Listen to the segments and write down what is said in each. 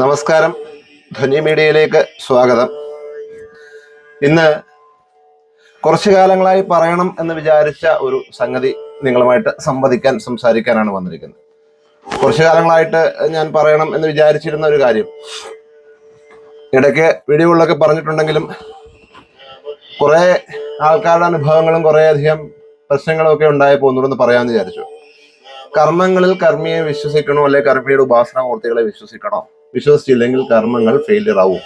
നമസ്കാരം. ധ്വനി മീഡിയയിലേക്ക് സ്വാഗതം. ഇന്ന് കുറച്ചു കാലങ്ങളായി പറയണം എന്ന് വിചാരിച്ച ഒരു സംഗതി നിങ്ങളുമായിട്ട് സംവദിക്കാൻ സംസാരിക്കാനാണ് വന്നിരിക്കുന്നത്. കുറച്ചു കാലങ്ങളായിട്ട് ഞാൻ പറയണം എന്ന് വിചാരിച്ചിരുന്ന ഒരു കാര്യം. ഇടയ്ക്ക് വീഡിയോകളിലൊക്കെ പറഞ്ഞിട്ടുണ്ടെങ്കിലും കുറേ ആൾക്കാരുടെ അനുഭവങ്ങളും കുറേയധികം പ്രശ്നങ്ങളും ഒക്കെ ഉണ്ടായി പോകുന്നുണ്ടെന്ന് പറയാമെന്ന് വിചാരിച്ചു. കർമ്മങ്ങളിൽ കർമ്മിയെ വിശ്വസിക്കണോ അല്ലെ കർമ്മിയുടെ ഉപാസനാമൂർത്തികളെ വിശ്വസിക്കണോ? വിശ്വസിച്ചില്ലെങ്കിൽ കർമ്മങ്ങൾ ഫെയിലിയർ ആവും.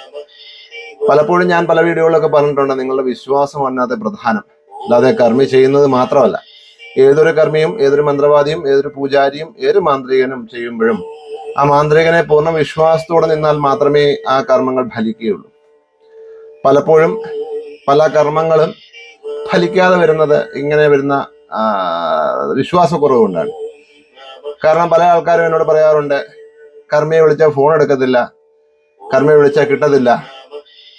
പലപ്പോഴും ഞാൻ പല വീഡിയോകളിലൊക്കെ പറഞ്ഞിട്ടുണ്ട് നിങ്ങളുടെ വിശ്വാസം അതിനകത്ത് പ്രധാനം. അല്ലാതെ കർമ്മി ചെയ്യുന്നത് മാത്രമല്ല. ഏതൊരു കർമ്മിയും ഏതൊരു മന്ത്രവാദിയും ഏതൊരു പൂജാരിയും ഏതൊരു മാന്ത്രികനും ചെയ്യുമ്പോഴും ആ മാന്ത്രികനെ പൂർണ വിശ്വാസത്തോടെ നിന്നാൽ മാത്രമേ ആ കർമ്മങ്ങൾ ഫലിക്കുകയുള്ളൂ. പലപ്പോഴും പല കർമ്മങ്ങളും ഫലിക്കാതെ വരുന്നത് ഇങ്ങനെ വരുന്ന വിശ്വാസക്കുറവ് കൊണ്ടാണ് കാരണം പല ആൾക്കാരും എന്നോട് പറയാറുണ്ട് കർമ്മിയെ വിളിച്ചാൽ ഫോൺ എടുക്കത്തില്ല. കർമ്മയെ വിളിച്ചാൽ കിട്ടത്തില്ല.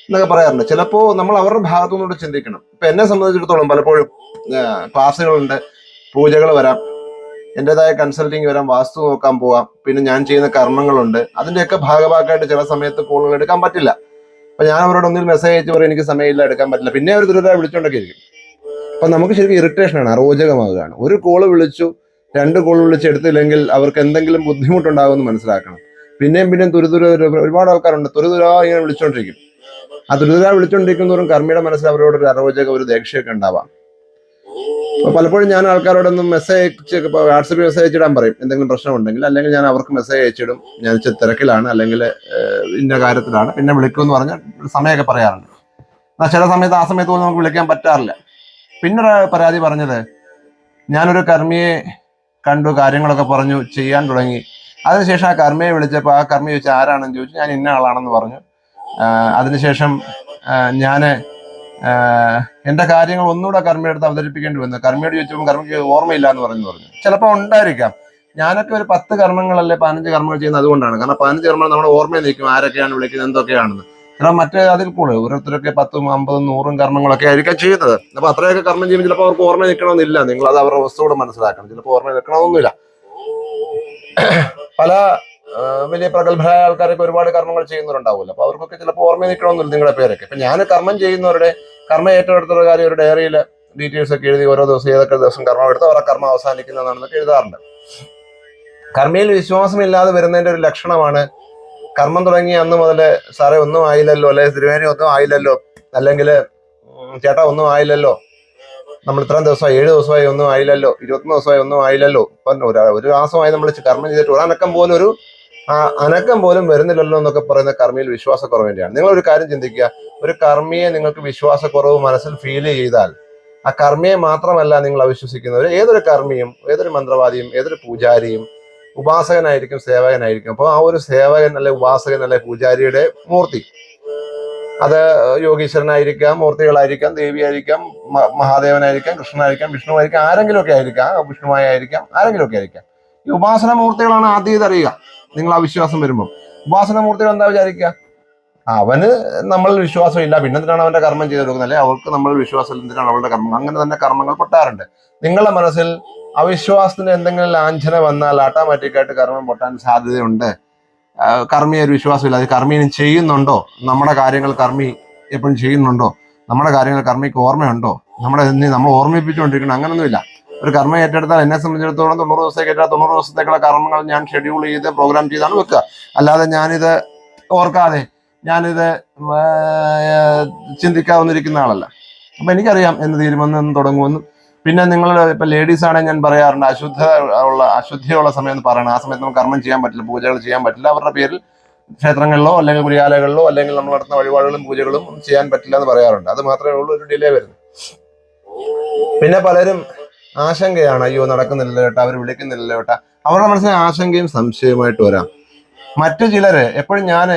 എന്നൊക്കെ പറയാറുണ്ട്. ചിലപ്പോൾ നമ്മൾ അവരുടെ ഭാഗത്തുനിന്നോട് ചിന്തിക്കണം. ഇപ്പൊ എന്നെ സംബന്ധിച്ചിടത്തോളം പലപ്പോഴും ക്ലാസ്സുകളുണ്ട്. പൂജകൾ വരാം. എന്റെതായ കൺസൾട്ടിങ് വരാം. വാസ്തു നോക്കാൻ പോവാം. പിന്നെ ഞാൻ ചെയ്യുന്ന കർമ്മങ്ങളുണ്ട്. അതിന്റെയൊക്കെ ഭാഗഭാഗമായിട്ട് ചില സമയത്ത് കോളുകൾ എടുക്കാൻ പറ്റില്ല. അപ്പൊ ഞാൻ അവരോട് ഒന്നിൽ മെസ്സേജ് അയച്ചു പറയും എനിക്ക് സമയമില്ല എടുക്കാൻ പറ്റില്ല. പിന്നെ അവർ ദുരിതമായി വിളിച്ചോണ്ടൊക്കെ ഇരിക്കും. അപ്പൊ നമുക്ക് ശരിക്കും ഇറിറ്റേഷൻ ആണ് അരോചകമാകുകയാണ്. ഒരു കോൾ വിളിച്ചു രണ്ട് ഗോൾ വിളിച്ച് എടുത്തില്ലെങ്കിൽ അവർക്ക് എന്തെങ്കിലും ബുദ്ധിമുട്ടുണ്ടാകുമെന്ന് മനസ്സിലാക്കണം. പിന്നെയും പിന്നെയും തുരുതുര ഒരുപാട് ആൾക്കാരുണ്ട്. തുരുതുര ഇങ്ങനെ വിളിച്ചുകൊണ്ടിരിക്കും ആ തുരുതുര വിളിച്ചുകൊണ്ടിരിക്കുന്നവരും കർമ്മിയുടെ മനസ്സിൽ അവരോട് ഒരു അരോചക ഒരു ദേഷ്യയൊക്കെ ഉണ്ടാവാം. പലപ്പോഴും ഞാൻ ആൾക്കാരോടൊന്നും മെസ്സേജ് വാട്സപ്പിൽ മെസ്സേജ് അയച്ചിടാൻ പറയും. എന്തെങ്കിലും പ്രശ്നം ഉണ്ടെങ്കിൽ അല്ലെങ്കിൽ ഞാൻ അവർക്ക് മെസ്സേജ് അയച്ചിടും. ഞാൻ തിരക്കിലാണ് അല്ലെങ്കിൽ ഇന്ന കാര്യത്തിലാണ്. പിന്നെ വിളിക്കുമെന്ന് പറഞ്ഞാൽ സമയമൊക്കെ പറയാറുണ്ട്. എന്നാൽ ചില സമയത്ത് ആ സമയത്ത് പോലും നമുക്ക് വിളിക്കാൻ പറ്റാറില്ല. പിന്നൊരു പരാതി പറഞ്ഞത് ഞാനൊരു കർമ്മിയെ കണ്ടു കാര്യങ്ങളൊക്കെ പറഞ്ഞു ചെയ്യാൻ തുടങ്ങി. അതിനുശേഷം ആ കർമ്മയെ വിളിച്ചപ്പോൾ ആ കർമ്മ ചോദിച്ചു ആരാണെന്ന് ചോദിച്ചു. ഞാൻ ഇന്ന ആളാണെന്ന് പറഞ്ഞു. അതിനുശേഷം ഞാൻ എന്റെ കാര്യങ്ങൾ ഒന്നുകൂടെ കർമ്മയെടുത്ത് അവതരിപ്പിക്കേണ്ടി വന്നു. കർമ്മയോട് ചോദിച്ചപ്പോൾ കർമ്മയ്ക്ക് ഓർമ്മയില്ല എന്ന് പറഞ്ഞു പറഞ്ഞു. ചിലപ്പോൾ ഉണ്ടായിരിക്കാം. ഞാനൊക്കെ ഒരു പത്ത് കർമ്മങ്ങളല്ലേ പതിനഞ്ച് കർമ്മങ്ങൾ ചെയ്യുന്നത് അതുകൊണ്ടാണ്. കാരണം പതിനഞ്ച് കർമ്മങ്ങൾ നമ്മുടെ ഓർമ്മയിൽ നിൽക്കും. ആരൊക്കെയാണ് വിളിക്കുന്നത് എന്തൊക്കെയാണെന്ന്. ചില മറ്റേ അതിൽ കൂടുതൽ ഓരോരുത്തരൊക്കെ പത്തും അമ്പതും നൂറും കർമ്മങ്ങളൊക്കെ ആയിരിക്കാം ചെയ്യുന്നത്. അപ്പൊ അത്രയൊക്കെ കർമ്മം ചെയ്യുമ്പോൾ ചിലപ്പോൾ അവർക്ക് ഓർമ്മ നിൽക്കണമെന്നില്ല നിങ്ങൾ അത് അവരുടെ വസ്തുവോട് മനസ്സിലാക്കണം. ചിലപ്പോൾ ഓർമ്മ നിൽക്കണമെന്നില്ല പല വലിയ പ്രഗത്ഭരായ ആൾക്കാരൊക്കെ ഒരുപാട് കർമ്മങ്ങൾ ചെയ്യുന്നവരുണ്ടാവില്ല അപ്പൊ അവർക്കൊക്കെ ചിലപ്പോൾ ഓർമ്മ നിൽക്കണമെന്നില്ല നിങ്ങളുടെ പേരൊക്കെ. ഇപ്പൊ ഞാൻ കർമ്മം ചെയ്യുന്നവരുടെ കർമ്മം ഏറ്റെടുത്തുള്ള കാര്യം ഒരു ഡയറിയിൽ ഡീറ്റെയിൽസ് ഒക്കെ എഴുതി ഓരോ ദിവസം ഏതൊക്കെ ദിവസം കർമ്മം എടുത്ത് അവരുടെ കർമ്മം അവസാനിക്കുന്നതാണെന്നൊക്കെ എഴുതാറുണ്ട്. കർമ്മയിൽ വിശ്വാസമില്ലാതെ വരുന്നതിന്റെ ഒരു ലക്ഷണമാണ് കർമ്മം തുടങ്ങി അന്ന് മുതൽ സാറേ ഒന്നും ആയില്ലല്ലോ അല്ലെ? തിരുവേനി ഒന്നും ആയില്ലല്ലോ. അല്ലെങ്കിൽ ചേട്ടാ ഒന്നും ആയില്ലല്ലോ. നമ്മൾ ഇത്രയും ദിവസമായി ഏഴ് ദിവസമായി ഒന്നും ആയില്ലല്ലോ ഇരുപത്തൊന്ന് ദിവസമായി ഒന്നും ആയില്ലല്ലോ. ഇപ്പം ഒരു ഒരു മാസമായി നമ്മൾ കർമ്മം ചെയ്തിട്ട് ഒരു അനക്കം പോലും ഒരു അനക്കം പോലും വരുന്നില്ലല്ലോ എന്നൊക്കെ പറയുന്ന കർമ്മിയിൽ വിശ്വാസക്കുറവിന്റെയാണ് നിങ്ങൾ ഒരു കാര്യം ചിന്തിക്കുക. ഒരു കർമ്മിയെ നിങ്ങൾക്ക് വിശ്വാസക്കുറവ് മനസ്സിൽ ഫീൽ ചെയ്താൽ ആ കർമ്മിയെ മാത്രമല്ല നിങ്ങൾ അവിശ്വസിക്കുന്നവർ ഏതൊരു കർമ്മിയും ഏതൊരു മന്ത്രവാദിയും ഏതൊരു പൂജാരിയും ഉപാസകനായിരിക്കും സേവകനായിരിക്കും. അപ്പോൾ ആ ഒരു സേവകൻ അല്ലെ ഉപാസകൻ അല്ലെ പൂജാരിയുടെ മൂർത്തി. അത് യോഗീശ്വരനായിരിക്കാം മൂർത്തികളായിരിക്കാം ദേവിയായിരിക്കാം മഹാദേവനായിരിക്കാം കൃഷ്ണനായിരിക്കാം വിഷ്ണുവായിരിക്കാം ആരെങ്കിലും ഒക്കെ ആയിരിക്കാം. വിഷ്ണുവായിരിക്കാം വിഷ്ണുവായ ആയിരിക്കാം ആരെങ്കിലും ഒക്കെ ആയിരിക്കാം. ഈ ഉപാസന മൂർത്തികളാണ് ആദ്യം ഇതറിയുക നിങ്ങൾ ആ വിശ്വാസം വരുമ്പോൾ ഉപാസന മൂർത്തികൾ എന്താ വിചാരിക്കുക? അവന് നമ്മൾ വിശ്വാസം ഇല്ല പിന്നെ എന്തിനാണ് അവന്റെ കർമ്മം ചെയ്ത് കൊടുക്കുന്നത്? അല്ലെ? അവർക്ക് നമ്മൾ വിശ്വാസം എന്തിനാണ് അവളുടെ കർമ്മം? അങ്ങനെ തന്നെ കർമ്മങ്ങൾ പൊട്ടാറുണ്ട് നിങ്ങളുടെ മനസ്സിൽ അവിശ്വാസത്തിന് എന്തെങ്കിലും ലാഞ്ചന വന്നാൽ ഓട്ടോമാറ്റിക്കായിട്ട് കർമ്മം പൊട്ടാൻ സാധ്യതയുണ്ട്. കർമ്മി ഒരു വിശ്വാസമില്ല. അത് കർമ്മി ചെയ്യുന്നുണ്ടോ? നമ്മുടെ കാര്യങ്ങൾ കർമ്മി എപ്പോഴും ചെയ്യുന്നുണ്ടോ? നമ്മുടെ കാര്യങ്ങൾ കർമ്മിക്ക് ഓർമ്മയുണ്ടോ? നമ്മുടെ നമ്മൾ ഓർമ്മിപ്പിച്ചുകൊണ്ടിരിക്കണം. അങ്ങനൊന്നുമില്ല. ഒരു കർമ്മം ഏറ്റെടുത്താൽ എന്നെ സംബന്ധിച്ചിടത്തോളം തൊണ്ണൂറ് ദിവസത്തേക്ക് ഏറ്റെടുത്താൽ തൊണ്ണൂറ് ദിവസത്തേക്കുള്ള കർമ്മങ്ങൾ ഞാൻ ഷെഡ്യൂൾ ചെയ്ത് പ്രോഗ്രാം ചെയ്താണ് വെക്കുക. അല്ലാതെ ഞാനിത് ഓർക്കാതെ ഞാനിത് ചിന്തിക്കാവുന്നിരിക്കുന്ന ആളല്ല. അപ്പൊ എനിക്കറിയാം എന്ന് തീരുമെന്ന് എന്ന് തുടങ്ങുമെന്നും. പിന്നെ നിങ്ങൾ ഇപ്പൊ ലേഡീസ് ആണെങ്കിൽ ഞാൻ പറയാറുണ്ട് അശുദ്ധ ഉള്ള അശുദ്ധിയുള്ള സമയം എന്ന് പറയണം. ആ സമയത്ത് നമുക്ക് കർമ്മം ചെയ്യാൻ പറ്റില്ല പൂജകൾ ചെയ്യാൻ പറ്റില്ല. അവരുടെ പേരിൽ ക്ഷേത്രങ്ങളിലോ അല്ലെങ്കിൽ കുരിയാലകളിലോ അല്ലെങ്കിൽ നമ്മൾ നടത്തുന്ന വഴിപാടുകളും പൂജകളും ചെയ്യാൻ പറ്റില്ല എന്ന് പറയാറുണ്ട്. അത് മാത്രമേ ഉള്ളൂ ഒരു ഡിലേ വരുന്നു. പിന്നെ പലരും ആശങ്കയാണ് അയ്യോ നടക്കുന്നില്ല കേട്ടോ അവർ വിളിക്കുന്നില്ല കേട്ടോ അവരുടെ മനസ്സിന് ആശങ്കയും സംശയവുമായിട്ട് വരാം. മറ്റു ചിലര് എപ്പോഴും ഞാൻ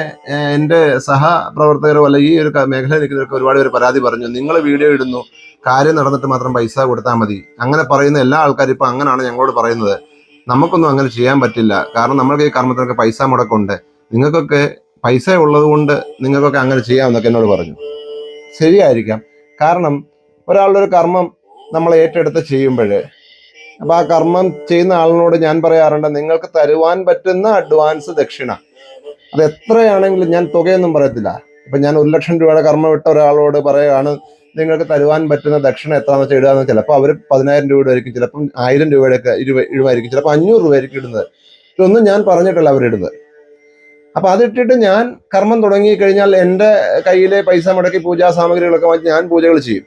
എന്റെ സഹപ്രവർത്തകരോ അല്ല ഈ ഒരു മേഖല നിൽക്കുന്നവർക്ക് ഒരുപാട് പേര് പരാതി പറഞ്ഞു നിങ്ങൾ വീഡിയോ ഇടുന്നു കാര്യം നടന്നിട്ട് മാത്രം പൈസ കൊടുത്താൽ മതി. അങ്ങനെ പറയുന്ന എല്ലാ ആൾക്കാരും ഇപ്പൊ അങ്ങനെയാണ് ഞങ്ങളോട് പറയുന്നത്. നമുക്കൊന്നും അങ്ങനെ ചെയ്യാൻ പറ്റില്ല. കാരണം നമ്മൾക്ക് ഈ കർമ്മത്തിനൊക്കെ പൈസ മുടക്കുണ്ട്. നിങ്ങൾക്കൊക്കെ പൈസ ഉള്ളത് കൊണ്ട് നിങ്ങൾക്കൊക്കെ അങ്ങനെ ചെയ്യാമെന്നൊക്കെ എന്നോട് പറഞ്ഞു. ശരിയായിരിക്കാം. കാരണം ഒരാളുടെ ഒരു കർമ്മം നമ്മൾ ഏറ്റെടുത്ത് ചെയ്യുമ്പോൾ അപ്പൊ ആ കർമ്മം ചെയ്യുന്ന ആളിനോട് ഞാൻ പറയാറുണ്ട് നിങ്ങൾക്ക് തരുവാൻ പറ്റുന്ന അഡ്വാൻസ് ദക്ഷിണ. അത് എത്രയാണെങ്കിലും ഞാൻ തുകയൊന്നും പറയത്തില്ല. ഇപ്പൊ ഞാൻ ഒരു ലക്ഷം രൂപയുടെ കർമ്മം വിട്ട ഒരാളോട് പറയുകയാണ് നിങ്ങൾക്ക് തരുവാൻ പറ്റുന്ന ദക്ഷിണ എത്രയാണെന്ന് വെച്ചാൽ ഇടുക ചിലപ്പോൾ അവർ പതിനായിരം രൂപയുടെ ആയിരിക്കും ചിലപ്പം ആയിരം രൂപയുടെ ഒക്കെ ഇടുമായിരിക്കും ചിലപ്പോൾ അഞ്ഞൂറ് രൂപ ആയിരിക്കും ഇടുന്നത്. ഇതൊന്നും ഞാൻ പറഞ്ഞിട്ടല്ല അവരിടുന്നത് അപ്പൊ അതിട്ടിട്ട് ഞാൻ കർമ്മം തുടങ്ങി കഴിഞ്ഞാൽ എന്റെ കയ്യിലെ പൈസ മുടക്കി പൂജാ സാമഗ്രികളൊക്കെ വാങ്ങി ഞാൻ പൂജകൾ ചെയ്യും.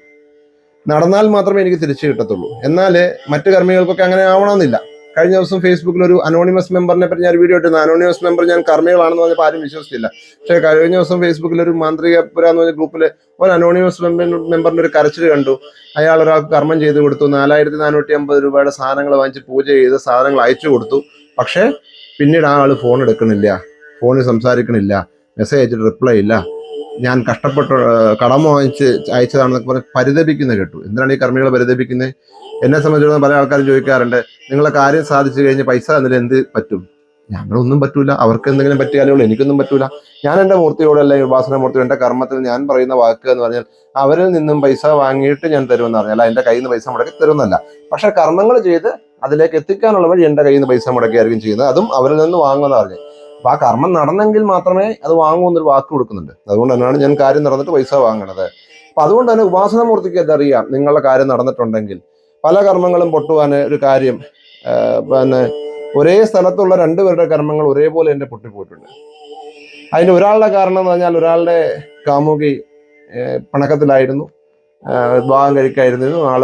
നടന്നാൽ മാത്രമേ എനിക്ക് തിരിച്ചു കിട്ടത്തുള്ളൂ. എന്നാൽ മറ്റു കർമ്മികൾക്കൊക്കെ അങ്ങനെ ആവണമെന്നില്ല. കഴിഞ്ഞ ദിവസം ഫേസ്ബുക്കിൽ ഒരു അനോണിമസ് മെമ്പറിനെ പറ്റി ഞാൻ വീഡിയോ ഇട്ടിരുന്നു. അനോണിമസ് മെമ്പർ ഞാൻ കർമ്മികളാണെന്ന് പറഞ്ഞപ്പോൾ ആരും വിശ്വസിച്ചില്ല. പക്ഷേ കഴിഞ്ഞ ദിവസം ഫേസ്ബുക്കിൽ ഒരു മാന്ത്രികപുര എന്ന് പറഞ്ഞ ഗ്രൂപ്പിൽ ഒരു അനോണിമസ് മെമ്പർ മെമ്പറിന്റെ ഒരു കരച്ചിൽ കണ്ടു. അയാൾ ഒരാൾക്ക് കർമ്മം ചെയ്ത് കൊടുത്തു. നാലായിരത്തി നാനൂറ്റി അമ്പത് രൂപയുടെ സാധനങ്ങൾ വാങ്ങിച്ച് പൂജ ചെയ്ത് സാധനങ്ങൾ അയച്ചു കൊടുത്തു. പക്ഷേ പിന്നീട് ആ ആൾ ഫോൺ എടുക്കണില്ല. ഫോണിൽ സംസാരിക്കണില്ല. മെസ്സേജ് അയച്ചിട്ട് റിപ്ലൈ ഇല്ല. ഞാൻ കഷ്ടപ്പെട്ട് കടം വാങ്ങിച്ച് അയച്ചതാണെന്നൊക്കെ പറഞ്ഞ് പരിതപിക്കുന്ന കേട്ടു. എന്തിനാണ് ഈ കർമ്മികളെ പരിതപിക്കുന്നത്? എന്നെ സംബന്ധിച്ചിടത്തോളം പല ആൾക്കാരും ചോദിക്കാറുണ്ട് നിങ്ങളെ കാര്യം സാധിച്ചു കഴിഞ്ഞ് പൈസ തന്നിട്ട് എന്ത് പറ്റും? ഞങ്ങളൊന്നും പറ്റൂല. അവർക്ക് എന്തെങ്കിലും പറ്റിയാലേ ഉള്ളൂ. എനിക്കൊന്നും പറ്റൂല. ഞാൻ എന്റെ മൂർത്തിയോട് അല്ലെങ്കിൽ ഉപാസന മൂർത്തിയോട് എന്റെ കർമ്മത്തിൽ ഞാൻ പറയുന്ന വാക്ക് എന്ന് പറഞ്ഞാൽ അവരിൽ നിന്നും പൈസ വാങ്ങിയിട്ട് ഞാൻ തരുമെന്ന് പറഞ്ഞാൽ എന്റെ കയ്യിൽ നിന്ന് പൈസ മുടക്കി തരുമെന്നല്ല. പക്ഷെ കർമ്മങ്ങൾ ചെയ്ത് അതിലേക്ക് എത്തിക്കാനുള്ള വഴി എന്റെ കയ്യിൽ നിന്ന് പൈസ മുടക്കിയായിരിക്കും ചെയ്യുന്നത് അതും അവരിൽ നിന്ന് വാങ്ങുമെന്ന് പറഞ്ഞു. അപ്പൊ ആ കർമ്മം നടന്നെങ്കിൽ മാത്രമേ അത് വാങ്ങൂ എന്നൊരു വാക്ക് കൊടുക്കുന്നുണ്ട്. അതുകൊണ്ട് തന്നെയാണ് ഞാൻ കാര്യം നടന്നിട്ട് പൈസ വാങ്ങണത്. അപ്പൊ അതുകൊണ്ട് തന്നെ ഉപാസനമൂർത്തിക്ക് അതറിയാം നിങ്ങളുടെ കാര്യം നടന്നിട്ടുണ്ടെങ്കിൽ പല കർമ്മങ്ങളും പൊട്ടുവാൻ ഒരു കാര്യം പിന്നെ ഒരേ സ്ഥലത്തുള്ള രണ്ടുപേരുടെ കർമ്മങ്ങൾ ഒരേപോലെ എന്റെ പൊട്ടിപ്പോയിട്ടുണ്ട് അതിന് ഒരാളുടെ കാരണം എന്ന് പറഞ്ഞാൽ ഒരാളുടെ കാമുകി പിണക്കത്തിലായിരുന്നു. വിവാഹം കഴിക്കായിരുന്നു ആൾ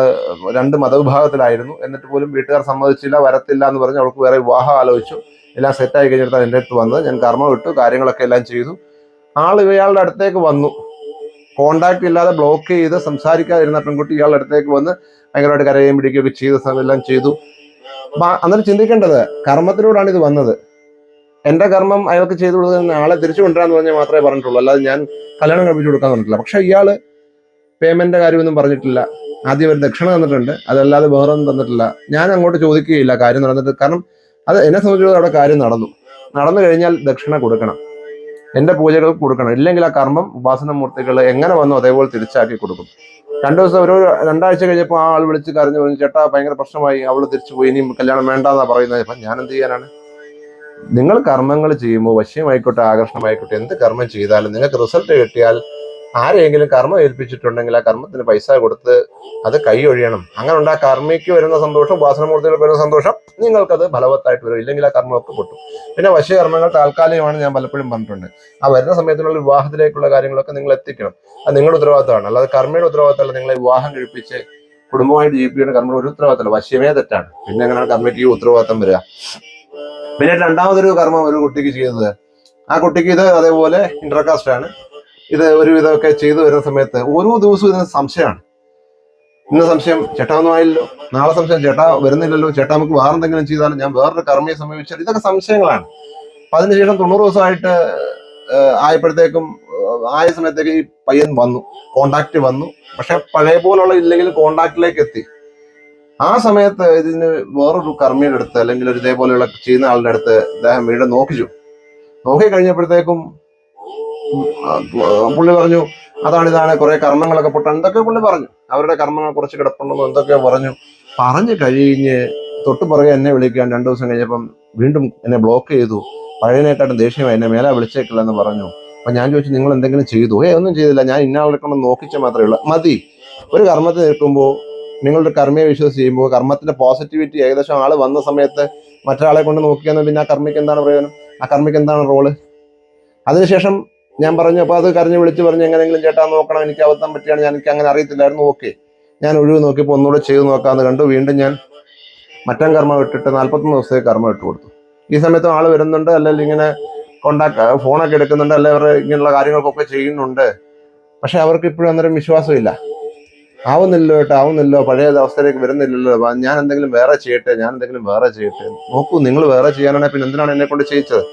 രണ്ട് മതവിഭാഗത്തിലായിരുന്നു. എന്നിട്ട് പോലും വീട്ടുകാർ സമ്മതിച്ചില്ല വരത്തില്ല എന്ന് പറഞ്ഞ് അവൾക്ക് വേറെ വിവാഹം ആലോചിച്ചു. എല്ലാം സെറ്റായി കഴിഞ്ഞിട്ടാണ് എന്റെ അടുത്ത് വന്നത് ഞാൻ കർമ്മം ഇട്ടു കാര്യങ്ങളൊക്കെ എല്ലാം ചെയ്തു. ആൾ ഇയാളുടെ അടുത്തേക്ക് വന്നു. കോണ്ടാക്ട് ഇല്ലാതെ ബ്ലോക്ക് ചെയ്ത് സംസാരിക്കാതിരുന്ന പെൺകുട്ടി ഇയാളുടെ അടുത്തേക്ക് വന്ന് ഭയങ്കരമായിട്ട് കരയുകയും പിടിക്കുകയൊക്കെ ചെയ്ത സമയം എല്ലാം ചെയ്തു. അന്നേരം ചിന്തിക്കേണ്ടത് കർമ്മത്തിലൂടെയാണ് ഇത് വന്നത്. എന്റെ കർമ്മം അയാൾക്ക് ചെയ്തു കൊടുക്കുന്ന ആളെ തിരിച്ചു കൊണ്ടുവരാന്ന് പറഞ്ഞാൽ മാത്രമേ പറഞ്ഞിട്ടുള്ളൂ. അല്ലാതെ ഞാൻ കല്യാണം കഴിപ്പിച്ചു കൊടുക്കാൻ പറഞ്ഞിട്ടില്ല. പക്ഷെ ഇയാൾ പേയ്മെന്റ് കാര്യമൊന്നും പറഞ്ഞിട്ടില്ല. ആദ്യം ഒരു ദക്ഷിണ തന്നിട്ടുണ്ട്. അതല്ലാതെ വേറെ ഒന്നും തന്നിട്ടില്ല. ഞാൻ അങ്ങോട്ട് ചോദിക്കുകയില്ല കാര്യം നടന്നിട്ട് കാരണം അത് എന്നെ സംബന്ധിച്ചിടത്തോളം അവിടെ കാര്യം നടന്നു. നടന്നു കഴിഞ്ഞാൽ ദക്ഷിണ കൊടുക്കണം. എന്റെ പൂജകൾ കൊടുക്കണം. ഇല്ലെങ്കിൽ ആ കർമ്മം ഉപാസന മൂർത്തികൾ എങ്ങനെ വന്നു അതേപോലെ തിരിച്ചാക്കി കൊടുക്കും. രണ്ടു ദിവസം ഒരു രണ്ടാഴ്ച കഴിഞ്ഞപ്പോൾ ആ ആൾ വിളിച്ച് കരഞ്ഞു പറഞ്ഞു ചേട്ടാ ഭയങ്കര പ്രശ്നമായി. അവൾ തിരിച്ചു പോയി. ഇനിയും കല്യാണം വേണ്ടെന്നാ പറയുന്നത്. അപ്പൊ ഞാൻ എന്ത് ചെയ്യാനാണ്? നിങ്ങൾ കർമ്മങ്ങൾ ചെയ്യുമ്പോൾ വശ്യമായിക്കോട്ടെ ആകർഷണമായിക്കോട്ടെ എന്ത് കർമ്മം ചെയ്താലും നിങ്ങൾക്ക് റിസൾട്ട് കിട്ടിയാൽ ആരെയെങ്കിലും കർമ്മം ഏൽപ്പിച്ചിട്ടുണ്ടെങ്കിൽ ആ കർമ്മത്തിന് പൈസ കൊടുത്ത് അത് കൈയൊഴിയണം. അങ്ങനെ ഉണ്ട്. ആ കർമ്മിക്ക് വരുന്ന സന്തോഷം ഉപാസനമൂർത്തികൾക്ക് വരുന്ന സന്തോഷം നിങ്ങൾക്കത് ഫലവത്തായിട്ട് വരും. ഇല്ലെങ്കിൽ ആ കർമ്മമൊക്കെ പൊട്ടും. പിന്നെ വശ്യകർമ്മങ്ങൾ താൽക്കാലികമാണ് ഞാൻ പലപ്പോഴും പറഞ്ഞിട്ടുണ്ട്. ആ വരുന്ന സമയത്തിനുള്ള വിവാഹത്തിലേക്കുള്ള കാര്യങ്ങളൊക്കെ നിങ്ങൾ എത്തിക്കണം. അത് നിങ്ങളുടെ ഉത്തരവാദിത്തമാണ്. അല്ലാതെ കർമ്മയുടെ ഉത്തരവാദിത്തമല്ല. നിങ്ങളെ വിവാഹം കഴിപ്പിച്ച് കുടുംബമായിട്ട് ജീവിപ്പിക്കുന്ന കർമ്മയുടെ ഒരു ഉത്തരവാദിത്തമല്ല. വശ്യമേ തെറ്റാണ്. പിന്നെ എങ്ങനെയാണ് കർമ്മയ്ക്ക് ഈ ഉത്തരവാദിത്തം വരിക? പിന്നെ രണ്ടാമതൊരു കർമ്മം ഒരു കുട്ടിക്ക് ചെയ്യുന്നത്. ആ കുട്ടിക്ക് ഇത് അതേപോലെ ഇന്റർകാസ്റ്റ് ആണ്. ഇത് ഒരുവിധമൊക്കെ ചെയ്തു വരുന്ന സമയത്ത് ഓരോ ദിവസവും ഇതിന് സംശയമാണ്. ഇന്ന സംശയം ചേട്ടാ ഒന്നും ആയില്ലല്ലോ. നാളെ സംശയം ചേട്ടാ വരുന്നില്ലല്ലോ. ചേട്ടാ നമുക്ക് വേറെ എന്തെങ്കിലും ചെയ്താലും ഞാൻ വേറൊരു കർമ്മയെ സമീപിച്ചാൽ ഇതൊക്കെ സംശയങ്ങളാണ്. അപ്പൊ അതിനുശേഷം തൊണ്ണൂറ് ദിവസമായിട്ട് ആയപ്പോഴത്തേക്കും ആയ സമയത്തേക്ക് ഈ പയ്യൻ വന്നു. കോണ്ടാക്ട് വന്നു. പക്ഷെ പഴയ പോലുള്ള ഇല്ലെങ്കിൽ കോണ്ടാക്റ്റിലേക്ക് എത്തി. ആ സമയത്ത് ഇതിന് വേറൊരു കർമ്മിയുടെ അടുത്ത് അല്ലെങ്കിൽ ഒരു ഇതേപോലെയുള്ള ചെയ്യുന്ന ആളുടെ അടുത്ത് അദ്ദേഹം വീണ്ടും നോക്കിച്ചു. നോക്കി കഴിഞ്ഞപ്പോഴത്തേക്കും പുള്ളി പറഞ്ഞു അതാണ് ഇതാണ് കുറെ കർമ്മങ്ങളൊക്കെ പൊട്ടാൻ. എന്തൊക്കെ പുള്ളി പറഞ്ഞു. അവരുടെ കർമ്മങ്ങൾ കുറച്ച് കിടപ്പുണ്ടെന്നോ എന്തൊക്കെയോ പറഞ്ഞു. പറഞ്ഞു കഴിഞ്ഞ് തൊട്ട് പുറകെ എന്നെ വിളിക്കാൻ രണ്ടു ദിവസം കഴിഞ്ഞപ്പം വീണ്ടും എന്നെ ബ്ലോക്ക് ചെയ്തു. പഴയതിനെക്കാട്ടും ദേഷ്യമായി എന്നെ മേലെ വിളിച്ചേക്കില്ല എന്ന് പറഞ്ഞു. അപ്പൊ ഞാൻ ചോദിച്ചു നിങ്ങൾ എന്തെങ്കിലും ചെയ്തു? ഏ ഒന്നും ചെയ്തില്ല. ഞാൻ ഇന്നാളെ കൊണ്ട് നോക്കിച്ച മാത്രമേ ഉള്ളൂ. മതി. ഒരു കർമ്മത്തെ നിൽക്കുമ്പോൾ നിങ്ങളുടെ കർമ്മയെ വിശ്വസിച്ച് ചെയ്യുമ്പോൾ കർമ്മത്തിന്റെ പോസിറ്റിവിറ്റി ഏകദേശം ആൾ വന്ന സമയത്ത് മറ്റൊരാളെ കൊണ്ട് നോക്കിയെന്ന് പിന്നെ ആ കർമ്മിക്ക് എന്താണ് പ്രയോജനം? ആ കർമ്മിക്ക് എന്താണ് റോൾ അതിനുശേഷം ഞാൻ പറഞ്ഞു അപ്പോൾ അത് കരഞ്ഞ് വിളിച്ച് പറഞ്ഞ് എങ്ങനെയെങ്കിലും ചേട്ടാ നോക്കണം എനിക്ക് അബദ്ധം പറ്റിയാണ് ഞാൻ എനിക്ക് അങ്ങനെ അറിയത്തില്ലായിരുന്നു ഓക്കെ. ഞാൻ ഒഴിവ് നോക്കിയപ്പോൾ ഒന്നുകൂടെ ചെയ്ത് നോക്കാമെന്ന് കണ്ടു വീണ്ടും ഞാൻ മറ്റം കർമ്മം ഇട്ടിട്ട് നാൽപ്പത്തൊന്ന് ദിവസത്തേക്ക് കർമ്മം ഇട്ട് കൊടുത്തു. ഈ സമയത്ത് ആൾ വരുന്നുണ്ട് അല്ലെങ്കിൽ ഇങ്ങനെ കോണ്ടാക്ട് ഫോണൊക്കെ എടുക്കുന്നുണ്ട് അല്ലെങ്കിൽ അവർ ഇങ്ങനെയുള്ള കാര്യങ്ങൾക്കൊക്കെ ചെയ്യുന്നുണ്ട്. പക്ഷെ അവർക്ക് ഇപ്പോഴും അന്നേരം വിശ്വാസമില്ല. ആവുന്നില്ലോ കേട്ടോ ആവുന്നില്ലോ പഴയ അവസ്ഥയിലേക്ക് വരുന്നില്ലല്ലോ. ഞാൻ എന്തെങ്കിലും വേറെ ചെയ്യട്ടെ ഞാൻ എന്തെങ്കിലും വേറെ ചെയ്യട്ടെ. നോക്കൂ നിങ്ങൾ വേറെ ചെയ്യാനാണെങ്കിൽ പിന്നെ എന്തിനാണ് എന്നെ കൊണ്ട് ചെയ്യിച്ചത്?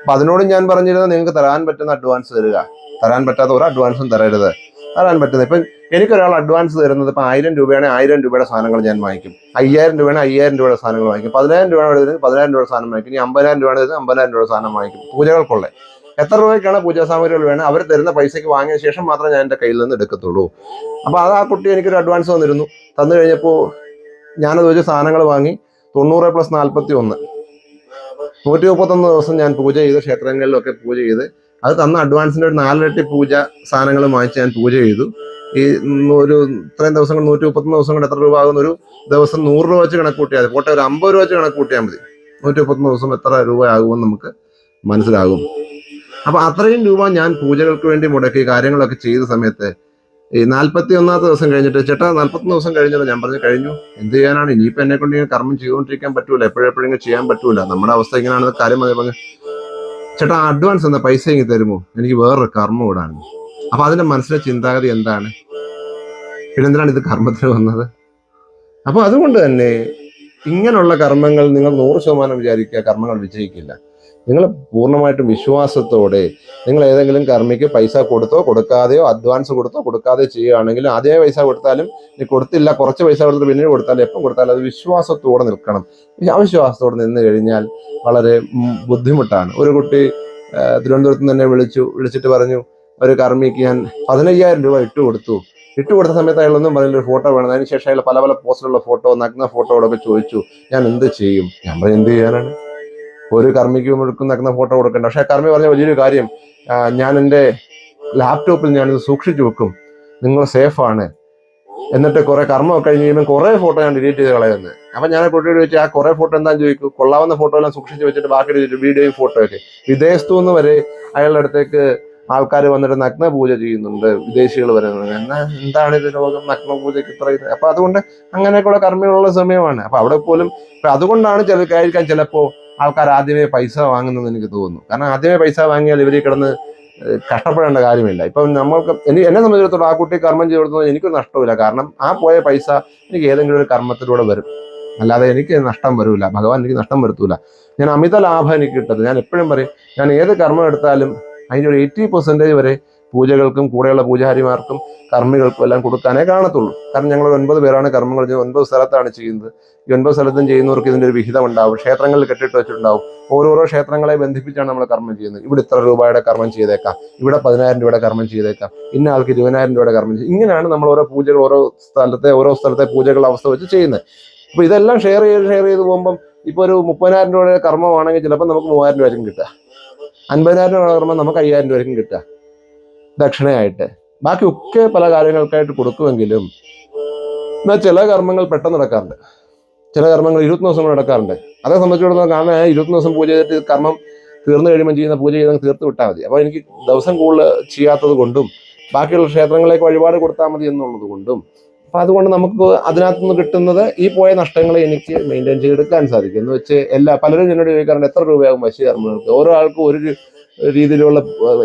അപ്പൊ അതിനോട് ഞാൻ പറഞ്ഞിരുന്നത് നിങ്ങൾക്ക് തരാൻ പറ്റുന്ന അഡ്വാൻസ് തരിക. തരാൻ പറ്റാത്ത ഒരു അഡ്വാൻസും തരരുത്. തരാൻ പറ്റുന്നത് ഇപ്പം എനിക്കൊരാൾ അഡ്വാൻസ് തരുന്നത് ഇപ്പം ആയിരം രൂപയാണെങ്കിൽ ആയിരം രൂപയുടെ സാധനങ്ങൾ ഞാൻ വാങ്ങിക്കും. അയ്യായിരം രൂപയാണെങ്കിൽ അയ്യായിരം രൂപയുടെ സാധനങ്ങൾ വാങ്ങിക്കും. പതിനായിരം രൂപയാണ് വരുന്നത് പതിനായിരം രൂപയുടെ സാധനം വാങ്ങിക്കും. ഇനി അമ്പതിനായിരം രൂപയാണ് അമ്പതിനായിരം രൂപയുടെ സാധനം വാങ്ങിക്കും. പൂജകൾക്കുള്ള. എത്ര രൂപയ്ക്കാണ് പൂജാ സാമഗ്രികൾ വേണം? അവർ തരുന്ന പൈസയ്ക്ക് വാങ്ങിയ ശേഷം മാത്രമേ ഞാൻ എന്റെ കയ്യിൽ നിന്ന് എടുക്കത്തുള്ളൂ. അപ്പോൾ അത് ആ കുട്ടി എനിക്കൊരു അഡ്വാൻസ് തന്നിരുന്നു. തന്നു കഴിഞ്ഞപ്പോൾ ഞാനത് വെച്ച് സാധനങ്ങൾ വാങ്ങി തൊണ്ണൂറ് പ്ലസ് നാൽപ്പത്തി ഒന്ന് നൂറ്റി മുപ്പത്തൊന്ന് ദിവസം ഞാൻ പൂജ ചെയ്ത് ക്ഷേത്രങ്ങളിലൊക്കെ പൂജ ചെയ്ത്. അത് തന്ന അഡ്വാൻസിന്റെ ഒരു നാലിരട്ടി പൂജ സാധനങ്ങൾ വാങ്ങിച്ച് ഞാൻ പൂജ ചെയ്തു. ഈ ഒരു ഇത്രയും ദിവസം കൊണ്ട് നൂറ്റി മുപ്പത്തൊന്ന് ദിവസം കൊണ്ട് എത്ര രൂപ ആകുന്ന ഒരു ദിവസം നൂറ് രൂപ വെച്ച് കണക്ക് കൂട്ടിയാൽ മതി. പോട്ടെ ഒരു അമ്പത് രൂപ വെച്ച് കണക്ക് കൂട്ടിയാൽ മതി. നൂറ്റി മുപ്പത്തൊന്ന് ദിവസം എത്ര രൂപ ആകുമെന്ന് നമുക്ക് മനസ്സിലാകും. അപ്പൊ അത്രയും രൂപ ഞാൻ പൂജകൾക്ക് വേണ്ടി മുടക്കി കാര്യങ്ങളൊക്കെ ചെയ്ത സമയത്ത് ഈ നാൽപ്പത്തി ഒന്നാമത്തെ ദിവസം കഴിഞ്ഞിട്ട് ചേട്ടാ നാല്പത്തൊന്ന് ദിവസം കഴിഞ്ഞല്ലോ ഞാൻ പറഞ്ഞു കഴിഞ്ഞു. എന്ത് ചെയ്യാനാണ്? ഇനിയിപ്പോ എന്നെ കൊണ്ട് ഇങ്ങനെ കർമ്മം ചെയ്തുകൊണ്ടിരിക്കാൻ പറ്റൂല. എപ്പോഴെപ്പോഴെങ്കിലും ചെയ്യാൻ പറ്റൂല. നമ്മുടെ അവസ്ഥ ഇങ്ങനെയാണെന്ന് കാര്യം മതി പറഞ്ഞു ചേട്ടാ അഡ്വാൻസ് എന്താ പൈസ ഇങ്ങനെ തരുമോ? എനിക്ക് വേറൊരു കർമ്മം കൂടാണ്. അപ്പൊ അതിന്റെ മനസ്സിലെ ചിന്താഗതി എന്താണ്? പിന്നെന്തിനാണ് ഇത് കർമ്മത്തിന് വന്നത്? അപ്പോൾ അതുകൊണ്ട് തന്നെ ഇങ്ങനെയുള്ള കർമ്മങ്ങൾ നിങ്ങൾ നൂറ് ശതമാനം വിചാരിക്കുക കർമ്മങ്ങൾ വിജയിക്കില്ല. നിങ്ങൾ പൂർണമായിട്ടും വിശ്വാസത്തോടെ നിങ്ങൾ ഏതെങ്കിലും കർമ്മിക്ക് പൈസ കൊടുത്തോ കൊടുക്കാതെയോ അഡ്വാൻസ് കൊടുത്തോ കൊടുക്കാതെ ചെയ്യുകയാണെങ്കിൽ അതേ പൈസ കൊടുത്താലും കൊടുത്തില്ല കുറച്ച് പൈസ കൊടുത്ത് പിന്നീട് കൊടുത്താലും എപ്പം കൊടുത്താലും അത് വിശ്വാസത്തോടെ നിൽക്കണം. അവിശ്വാസത്തോടെ നിന്ന് കഴിഞ്ഞാൽ വളരെ ബുദ്ധിമുട്ടാണ്. ഒരു കുട്ടി തിരുവനന്തപുരത്ത് തന്നെ വിളിച്ചു വിളിച്ചിട്ട് പറഞ്ഞു ഒരു കർമ്മിക്ക് ഞാൻ പതിനയ്യായിരം രൂപ ഇട്ട് കൊടുത്തു. ഇട്ട് കൊടുത്ത സമയത്ത് അയാളൊന്നും പറഞ്ഞില്ല ഫോട്ടോ വേണം. അതിനുശേഷം അയാൾ പല പല പോസ്റ്റിലുള്ള ഫോട്ടോ നഗ്ന ഫോട്ടോകളൊക്കെ ചോദിച്ചു ഞാൻ എന്ത് ചെയ്യും? ഞാൻ എന്ത് ചെയ്യാനാണ്? ഒരു കർമ്മിക്ക് മുഴുക്കും നഗ്ന ഫോട്ടോ കൊടുക്കണ്ട. പക്ഷെ കർമ്മി പറഞ്ഞ വലിയൊരു കാര്യം ഞാൻ എന്റെ ലാപ്ടോപ്പിൽ ഞാനിത് സൂക്ഷിച്ചു വെക്കും. നിങ്ങൾ സേഫാണ് എന്നിട്ട് കുറെ കർമ്മം കഴിഞ്ഞ് കഴിയുമ്പോൾ കുറെ ഫോട്ടോ ഞാൻ ഡിലീറ്റ് ചെയ്ത് കളയുന്നത്. അപ്പൊ ഞാൻ കുട്ടിയോട് ചോദിച്ചു ആ കുറെ ഫോട്ടോ എന്താന്ന് ചോദിക്കും? കൊള്ളാവുന്ന ഫോട്ടോ എല്ലാം സൂക്ഷിച്ച് വെച്ചിട്ട് ബാക്കി വീഡിയോയും ഫോട്ടോ ഒക്കെ. വിദേശത്തു നിന്ന് വരെ അയാളുടെ അടുത്തേക്ക് ആൾക്കാർ വന്നിട്ട് നഗ്ന പൂജ ചെയ്യുന്നുണ്ട് വിദേശികൾ വരുന്നത് എന്നാ എന്താണ് ഇത് ലോകം? നഗ്ന പൂജയ്ക്ക് ഇത്ര ഇത്. അപ്പൊ അതുകൊണ്ട് അങ്ങനെയൊക്കെയുള്ള കർമ്മികളുള്ള സമയമാണ്. അപ്പൊ അവിടെ പോലും അതുകൊണ്ടാണ് കഴിക്കാൻ ചിലപ്പോ ആൾക്കാർ ആദ്യമേ പൈസ വാങ്ങുന്നെന്ന് എനിക്ക് തോന്നുന്നു. കാരണം ആദ്യമേ പൈസ വാങ്ങിയാൽ ഇവർ കിടന്ന് കഷ്ടപ്പെടേണ്ട കാര്യമില്ല. ഇപ്പം നമ്മൾക്ക് എനിക്ക് എന്നെ സംബന്ധിച്ചിടത്തോളം ആ കുട്ടി കർമ്മം ചെയ്ത് കൊടുത്തത് എനിക്കൊരു നഷ്ടമില്ല കാരണം ആ പോയ പൈസ എനിക്ക് ഏതെങ്കിലും ഒരു കർമ്മത്തിലൂടെ വരും. അല്ലാതെ എനിക്ക് നഷ്ടം വരില്ല ഭഗവാൻ എനിക്ക് നഷ്ടം വരുത്തൂല. ഞാൻ അമിത ലാഭം എനിക്ക് കിട്ടത് ഞാൻ എപ്പോഴും പറയും ഞാൻ ഏത് കർമ്മം എടുത്താലും അതിന്റെ ഒരു എയ്റ്റി പെർസെന്റേജ് വരെ പൂജകൾക്കും കൂടെയുള്ള പൂജാരിമാർക്കും കർമ്മികൾക്കും എല്ലാം കൊടുക്കാനേ കാണത്തുള്ളൂ. കാരണം ഞങ്ങൾ ഒൻപത് പേരാണ് കർമ്മങ്ങൾ ഒൻപത് സ്ഥലത്താണ് ചെയ്യുന്നത്. ഈ ഒൻപത് സ്ഥലത്തും ചെയ്യുന്നവർക്ക് ഇതിന്റെ ഒരു വിഹിതം ഉണ്ടാവും ക്ഷേത്രങ്ങളിൽ കെട്ടിട്ട് വെച്ചിട്ടുണ്ടാവും. ഓരോരോ ക്ഷേത്രങ്ങളെ ബന്ധിപ്പിച്ചാണ് നമ്മൾ കർമ്മം ചെയ്യുന്നത്. ഇവിടെ ഇത്ര രൂപയുടെ കർമ്മം ചെയ്തേക്കാം. ഇവിടെ പതിനായിരം രൂപയുടെ കർമ്മം ചെയ്തേക്കാം. ഇന്ന ആൾക്ക് ഇരുപതിനായിരം രൂപയുടെ കർമ്മം ചെയ്യും ഇങ്ങനെയാണ് നമ്മൾ ഓരോ പൂജകൾ ഓരോ സ്ഥലത്തെ ഓരോ സ്ഥലത്തെ പൂജകൾ അവസ്ഥ വെച്ച് ചെയ്യുന്നത്. അപ്പോൾ ഇതെല്ലാം ഷെയർ ചെയ്ത് ഷെയർ ചെയ്ത് പോകുമ്പം ഇപ്പൊ ഒരു മുപ്പതിനായിരം രൂപയുടെ കർമ്മമാണെങ്കിൽ ചിലപ്പോൾ നമുക്ക് മൂവായിരം രൂപ ആയിരിക്കും കിട്ടുക. അൻപതിനായിരം രൂപയുടെ കർമ്മം നമുക്ക് അയ്യായിരം രൂപ ആയിരിക്കും കിട്ടുക. ദക്ഷിണയായിട്ട്. ബാക്കി ഒക്കെ പല കാര്യങ്ങൾക്കായിട്ട് കൊടുക്കുമെങ്കിലും എന്നാൽ ചില കർമ്മങ്ങൾ പെട്ടെന്ന് നടക്കാറുണ്ട്. ചില കർമ്മങ്ങൾ ഇരുപത്തി ദിവസം കൊണ്ട് നടക്കാറുണ്ട്. അതേ സംബന്ധിച്ചിടത്തോളം കാരണം ഇരുപത്തി ദിവസം പൂജ ചെയ്തിട്ട് കർമ്മം തീർന്നു കഴിയുമ്പോൾ ചെയ്യുന്ന പൂജ ചെയ്ത് തീർത്ത് വിട്ടാൽ മതി. അപ്പോൾ എനിക്ക് ദിവസം കൂടുതൽ ചെയ്യാത്തത് കൊണ്ടും ബാക്കിയുള്ള ക്ഷേത്രങ്ങളിലേക്ക് വഴിപാട് കൊടുത്താൽ മതി എന്നുള്ളത് കൊണ്ടും അപ്പം അതുകൊണ്ട് നമുക്ക് അതിനകത്ത് നിന്ന് കിട്ടുന്നത് ഈ പോയ നഷ്ടങ്ങളെ എനിക്ക് മെയിന്റെയിൻ ചെയ്തെടുക്കാൻ സാധിക്കും. എന്ന് വെച്ച് എല്ലാ പലരും എന്നോട് ചോദിക്കാറുണ്ട് എത്ര രൂപയാകും വശീകർമ്മങ്ങൾക്ക്? ഓരോ ആൾക്കും ഒരു രീതിയിലുള്ള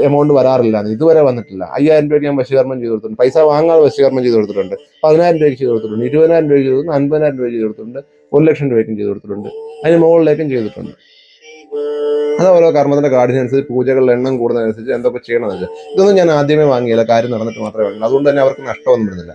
എമൗണ്ട് വരാറില്ല. ഇതുവരെ വന്നിട്ടില്ല. അയ്യായിരം രൂപയ്ക്ക് ഞാൻ വശീകരണം ചെയ്ത് കൊടുത്തിട്ടുണ്ട്. പൈസ വാങ്ങാതെ വശീകരണം ചെയ്ത് കൊടുത്തിട്ടുണ്ട്. പതിനായിരം രൂപയ്ക്ക് ചെയ്ത് കൊടുത്തിട്ടുണ്ട്. ഇരുപതിനായിരം രൂപയ്ക്ക് ചെയ്തു അൻപതിനായിരം രൂപയ്ക്ക് ചെയ്ത് കൊടുത്തിട്ടുണ്ട്. ഒരു ലക്ഷം രൂപയ്ക്കും ചെയ്ത് കൊടുത്തിട്ടുണ്ട്. അതിന് മുകളിലേക്കും ചെയ്തിട്ടുണ്ട്. അത് ഓരോ കർമ്മത്തിന്റെ കാർഡിനനുസരിച്ച് പൂജകളുടെ എണ്ണം കൂടുന്നതനുസരിച്ച് എന്തൊക്കെ ചെയ്യണമെന്ന് വെച്ചാൽ ഇതൊന്നും ഞാൻ ആദ്യമേ വാങ്ങിയില്ല. കാര്യം നടന്നിട്ട് മാത്രമേ ഉള്ളൂ അതുകൊണ്ട് തന്നെ അവർക്ക് നഷ്ടമൊന്നും വരുന്നില്ല.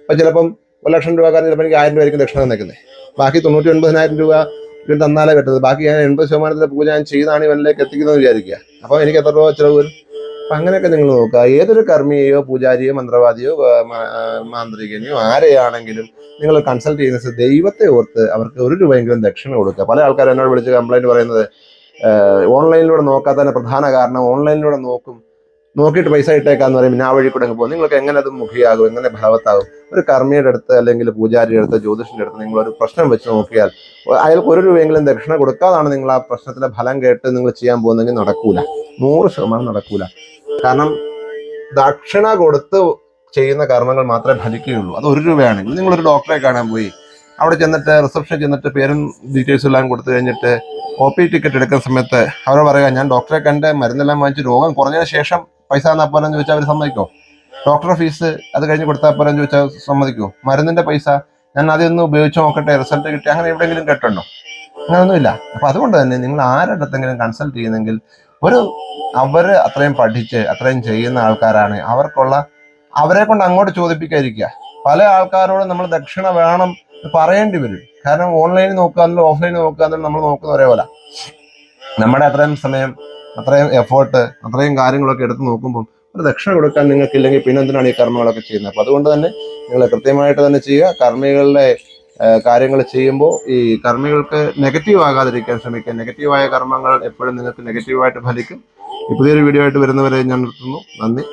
അപ്പൊ ചിലപ്പം ഒരു ലക്ഷം രൂപക്കാരൻ ചിലപ്പോൾ എനിക്ക് ആയിരം രൂപയായിരിക്കും ദക്ഷിണ നിൽക്കുന്നത് ബാക്കി തൊണ്ണൂറ്റി ഒൻപതിനായിരം രൂപ ഇവർ തന്നാലേ കിട്ടുന്നത് ബാക്കി ഞാൻ എൺപത് ശതമാനത്തിലെ പൂജ ഞാൻ ചെയ്താണ് ഇവനിലേക്ക് എത്തിക്കുന്നത് വിചാരിക്കുക. അപ്പോൾ എനിക്ക് എത്ര രൂപ ചിലവ് വരും അപ്പൊ അങ്ങനെയൊക്കെ നിങ്ങൾ നോക്കുക. ഏതൊരു കർമ്മിയെയോ പൂജാരിയോ മന്ത്രവാദിയോ മാന്ത്രികനെയോ ആരെയാണെങ്കിലും നിങ്ങൾ കൺസൾട്ട് ചെയ്യുന്ന ദൈവത്തെ ഓർത്ത് അവർക്ക് ഒരു രൂപയെങ്കിലും ദക്ഷിണ കൊടുക്കുക. പല ആൾക്കാരും എന്നോട് വിളിച്ച് കംപ്ലൈന്റ് പറയുന്നത് ഓൺലൈനിലൂടെ നോക്കാത്തതിന്റെ പ്രധാന കാരണം ഓൺലൈനിലൂടെ നോക്കും. നോക്കിയിട്ട് പൈസ ഇട്ടേക്കാന്ന് പറയും പിന്നെ ആ വഴി കൂടെ പോകും. നിങ്ങൾക്ക് എങ്ങനെ അത് മുഖിയാകും? എങ്ങനെ ഫലവത്താകും? ഒരു കർമ്മിയുടെ അടുത്ത് അല്ലെങ്കിൽ പൂജാരിയുടെ അടുത്ത് ജ്യോതിഷിന്റെ അടുത്ത് നിങ്ങൾ ഒരു പ്രശ്നം വെച്ച് നോക്കിയാൽ അയാൾക്ക് ഒരു രൂപയെങ്കിലും ദക്ഷിണ കൊടുക്കാതാണ് നിങ്ങൾ ആ പ്രശ്നത്തിന്റെ ഫലം കേട്ട് നിങ്ങൾ ചെയ്യാൻ പോകുന്നെങ്കിൽ നടക്കൂല. നൂറ് ശതമാനം നടക്കൂല. കാരണം ദക്ഷിണ കൊടുത്ത് ചെയ്യുന്ന കർമ്മങ്ങൾ മാത്രമേ ഫലിക്കുകയുള്ളൂ. അത് ഒരു രൂപയാണെങ്കിൽ. നിങ്ങളൊരു ഡോക്ടറെ കാണാൻ പോയി. അവിടെ ചെന്നിട്ട് റിസപ്ഷൻ ചെന്നിട്ട് പേരും ഡീറ്റെയിൽസ് എല്ലാം കൊടുത്തു കഴിഞ്ഞിട്ട് ഒ പി ടിക്കറ്റ് എടുക്കുന്ന സമയത്ത് അവർ പറയുക ഞാൻ ഡോക്ടറെ കണ്ട് മരുന്നെല്ലാം വാങ്ങിച്ച് രോഗം കുറഞ്ഞതിന് ശേഷം പൈസ തന്നാൽ പോരാന്ന് ചോദിച്ചാൽ അവർ സമ്മതിക്കോ? ഡോക്ടറെ ഫീസ് അത് കഴിഞ്ഞ് കൊടുത്താൽ പോരാന്ന് ചോദിച്ചാൽ സമ്മതിക്കോ? മരുന്നിന്റെ പൈസ ഞാൻ ആദ്യം ഒന്ന് ഉപയോഗിച്ച് നോക്കട്ടെ റിസൾട്ട് കിട്ടി അങ്ങനെ എവിടെയെങ്കിലും കേട്ടുണ്ടോ അങ്ങനെയൊന്നുമില്ല അപ്പൊ അതുകൊണ്ട് തന്നെ നിങ്ങൾ ആരുടെ കൺസൾട്ട് ചെയ്യുന്നെങ്കിൽ ഒരു അവർ അത്രയും പഠിച്ച് അത്രയും ചെയ്യുന്ന ആൾക്കാരാണ്. അവർക്കുള്ള അവരെ കൊണ്ട് അങ്ങോട്ട് ചോദിപ്പിക്കാതിരിക്കുക. പല ആൾക്കാരോടും നമ്മൾ ദക്ഷിണ വേണം പറയേണ്ടി വരും. കാരണം ഓൺലൈനിൽ നോക്കാന്നല്ലോ ഓഫ്ലൈനിൽ നോക്കാന്നല്ലോ നമ്മൾ നോക്കുന്ന ഒരേപോലെ. നമ്മുടെ അത്രയും സമയം അത്രയും എഫേർട്ട് അത്രയും കാര്യങ്ങളൊക്കെ എടുത്ത് നോക്കുമ്പോൾ ഒരു ദക്ഷിണ കൊടുക്കാൻ നിങ്ങൾക്കില്ലെങ്കിൽ പിന്നെ എന്തിനാണ് ഈ കർമ്മങ്ങളൊക്കെ ചെയ്യുന്നത്? അപ്പോൾ അതുകൊണ്ട് തന്നെ നിങ്ങൾ കൃത്യമായിട്ട് തന്നെ ചെയ്യുക. കർമ്മികളുടെ കാര്യങ്ങൾ ചെയ്യുമ്പോൾ ഈ കർമ്മികൾക്ക് നെഗറ്റീവ് ആകാതിരിക്കാൻ ശ്രമിക്കുക. നെഗറ്റീവായ കർമ്മങ്ങൾ എപ്പോഴും നിങ്ങൾക്ക് നെഗറ്റീവായിട്ട് ഫലിക്കും. പുതിയൊരു വീഡിയോ ആയിട്ട് വരുന്നവരെ ഞാൻ നിർത്തുന്നു. നന്ദി.